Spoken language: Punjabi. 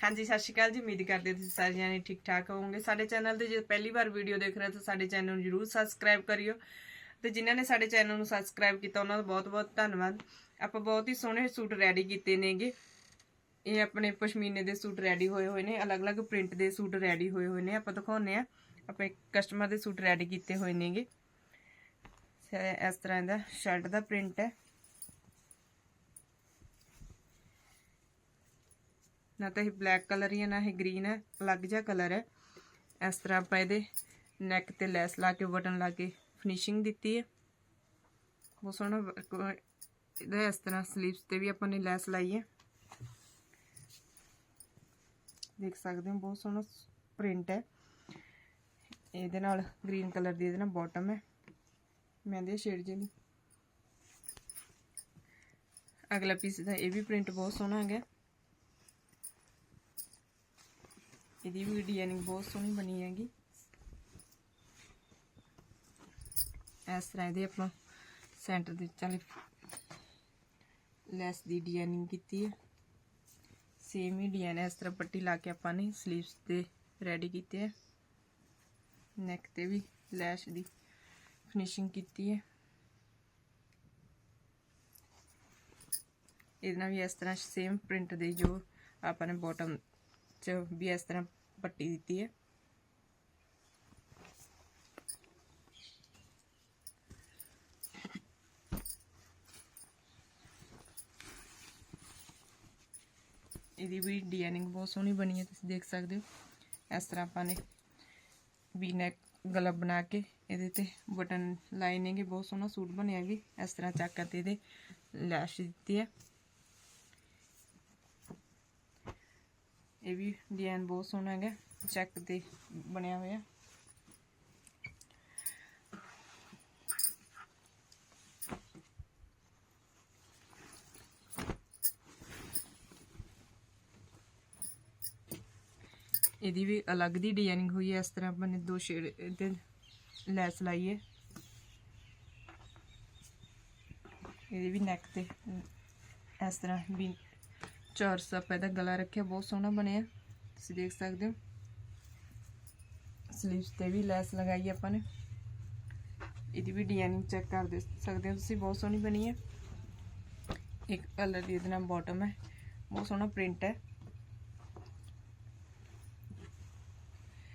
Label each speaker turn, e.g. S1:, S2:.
S1: ਹਾਂਜੀ, ਸਤਿ ਸ਼੍ਰੀ ਅਕਾਲ ਜੀ। ਉਮੀਦ ਕਰਦੇ ਹਾਂ ਤੁਸੀਂ ਸਾਰੇ ਜਾਣੇ ਠੀਕ ਠਾਕ ਹੋਵੋਗੇ। ਸਾਡੇ ਚੈਨਲ ਤੇ ਜੇ ਪਹਿਲੀ ਵਾਰ ਵੀਡੀਓ ਦੇਖ ਰਹੇ ਹੋ ਤਾਂ ਸਾਡੇ ਚੈਨਲ ਨੂੰ ਜਰੂਰ ਸਬਸਕ੍ਰਾਈਬ ਕਰਿਓ। ਤੇ ਜਿਨ੍ਹਾਂ ਨੇ ਸਾਡੇ ਚੈਨਲ ਨੂੰ ਸਬਸਕ੍ਰਾਈਬ ਕੀਤਾ, ਉਹਨਾਂ ਦਾ ਬਹੁਤ-ਬਹੁਤ ਧੰਨਵਾਦ। ਆਪਾਂ ਬਹੁਤ ਹੀ ਸੋਹਣੇ ਸੂਟ ਰੈਡੀ ਕੀਤੇ ਨੇਗੇ। ਇਹ ਆਪਣੇ ਪਸ਼ਮੀਨੇ ਦੇ ਸੂਟ ਰੈਡੀ ਹੋਏ ਹੋਏ ਨੇ। ਅਲੱਗ-ਅਲੱਗ ਪ੍ਰਿੰਟ ਦੇ ਸੂਟ ਰੈਡੀ ਹੋਏ ਹੋਏ ਨੇ। ਆਪਾਂ ਦਿਖਾਉਨੇ ਆ ਆਪਣੇ ਕਸਟਮਰ ਦੇ ਸੂਟ ਰੈਡੀ ਕੀਤੇ ਹੋਏ ਨੇਗੇ। ਇਸ ਤਰ੍ਹਾਂ ਦਾ ਸ਼ਰਟ ਦਾ ਪ੍ਰਿੰਟ ਹੈ। ਨਾ ਤਾਂ ਇਹ ਬਲੈਕ ਕਲਰ ਹੀ ਹੈ, ਨਾ ਇਹ ਗ੍ਰੀਨ ਹੈ, ਅਲੱਗ ਜਿਹਾ ਕਲਰ ਹੈ। ਇਸ ਤਰ੍ਹਾਂ ਆਪਾਂ ਇਹਦੇ ਨੈਕ ਤੇ ਲੈਸ ਲਾ ਕੇ ਬਟਨ ਲਾ ਕੇ ਫਿਨਿਸ਼ਿੰਗ ਦਿੱਤੀ ਹੈ। ਬਹੁਤ ਸੋਹਣਾ ਇਹਦਾ ਇਸ ਤਰ੍ਹਾਂ ਸਲੀਵਸ ਤੇ ਵੀ ਆਪਾਂ ਨੇ ਲੈਸ ਲਾਈ ਹੈ। ਦੇਖ ਸਕਦੇ ਹੋ, ਬਹੁਤ ਸੋਹਣਾ ਪ੍ਰਿੰਟ ਹੈ। ਇਹਦੇ ਨਾਲ ਗ੍ਰੀਨ ਕਲਰ ਦੀ ਇਹਦੇ ਨਾਲ ਬਾਟਮ ਹੈ। ਮਹਿੰਦੀ ਸ਼ੇਡ ਜਿਹੀ ਅਗਲਾ ਪੀਸ ਦਾ ਇਹ ਵੀ ਪ੍ਰਿੰਟ ਬਹੁਤ ਸੋਹਣਾ ਹੈਗਾ। ਇਹਦੀ ਵੀ ਡਿਜ਼ਾਈਨਿੰਗ ਬਹੁਤ ਸੋਹਣੀ ਬਣੀ ਹੈਗੀ। ਇਸ ਤਰ੍ਹਾਂ ਇਹਦੇ ਆਪਾਂ ਸੈਂਟਰ ਦੇ ਚਾਲੇ ਲੈਸ ਦੀ ਡਿਜ਼ਾਈਨਿੰਗ ਕੀਤੀ ਹੈ। ਸੇਮ ਹੀ ਡਿਜ਼ਾਈਨ ਇਸ ਤਰ੍ਹਾਂ ਪੱਟੀ ਲਾ ਕੇ ਆਪਾਂ ਨੇ ਸਲੀਵਸ ਤੇ ਰੈਡੀ ਕੀਤੇ ਹੈ। ਨੈਕ ਤੇ ਵੀ ਲੈਸ਼ ਦੀ ਫਿਨਿਸ਼ਿੰਗ ਕੀਤੀ ਹੈ। ਇਹਦੇ ਨਾਲ ਵੀ ਇਸ ਤਰ੍ਹਾਂ ਸੇਮ ਪ੍ਰਿੰਟ ਦੇ ਜੋ ਆਪਾਂ ਨੇ ਬਾਟਮ ਚ ਵੀ ਇਸ ਤਰ੍ਹਾਂ ਪੱਟੀ ਦਿੱਤੀ ਹੈ। ਇਹਦੀ ਵੀ ਡਿਜ਼ਾਈਨਿੰਗ ਬਹੁਤ ਸੋਹਣੀ ਬਣੀ ਹੈ, ਤੁਸੀਂ ਦੇਖ ਸਕਦੇ ਹੋ। ਇਸ ਤਰ੍ਹਾਂ ਆਪਾਂ ਨੇ ਵੀ ਨੈਕ ਗਲਾ ਬਣਾ ਕੇ ਇਹਦੇ ਤੇ ਬਟਨ ਲਾਈਨਿੰਗ ਬਹੁਤ ਸੋਹਣਾ ਸੂਟ ਬਣਿਆ ਵੀ। ਇਸ ਤਰ੍ਹਾਂ ਚੱਕ ਕੇ ਇਹਦੇ ਲੈਸ਼ ਦਿੱਤੀ ਹੈ। ਇਹ ਵੀ ਡਿਜ਼ਾਈਨ ਬਹੁਤ ਸੋਹਣਾ ਹੈਗਾ ਚੈੱਕ ਤੇ ਬਣਿਆ ਹੋਇਆ। ਇਹਦੀ ਵੀ ਅਲੱਗ ਦੀ ਡਿਜ਼ਾਈਨਿੰਗ ਹੋਈ ਹੈ, ਇਸ ਤਰ੍ਹਾਂ ਆਪਾਂ ਨੇ ਦੋ ਸ਼ੇਡ ਤੇ ਲੈਸ ਲਾਈ ਹੈ। ਇਹਦੀ ਵੀ ਨੈਕ ਤੇ, ਇਸ ਤਰ੍ਹਾਂ ਵੀ ਚੌਰਸ ਆਪਾਂ ਇਹਦਾ ਗਲਾ ਰੱਖਿਆ, ਬਹੁਤ ਸੋਹਣਾ ਬਣਿਆ। ਤੁਸੀਂ ਦੇਖ ਸਕਦੇ ਹੋ। ਸਲੀਵਸ ਤੇ ਵੀ ਲੈਸ ਲਗਾਈ ਆਪਾਂ ਨੇ। ਇਹਦੀ ਵੀ ਡਿਜ਼ਾਈਨਿੰਗ ਚੈੱਕ ਕਰ ਦੇ ਸਕਦੇ ਹੋ ਤੁਸੀਂ, ਬਹੁਤ ਸੋਹਣੀ ਬਣੀ ਹੈ ਇੱਕ ਕਲਰ ਦੀ ਇਹਦੇ ਨਾਲ ਬਾਟਮ ਹੈ। ਬਹੁਤ ਸੋਹਣਾ ਪ੍ਰਿੰਟ ਹੈ।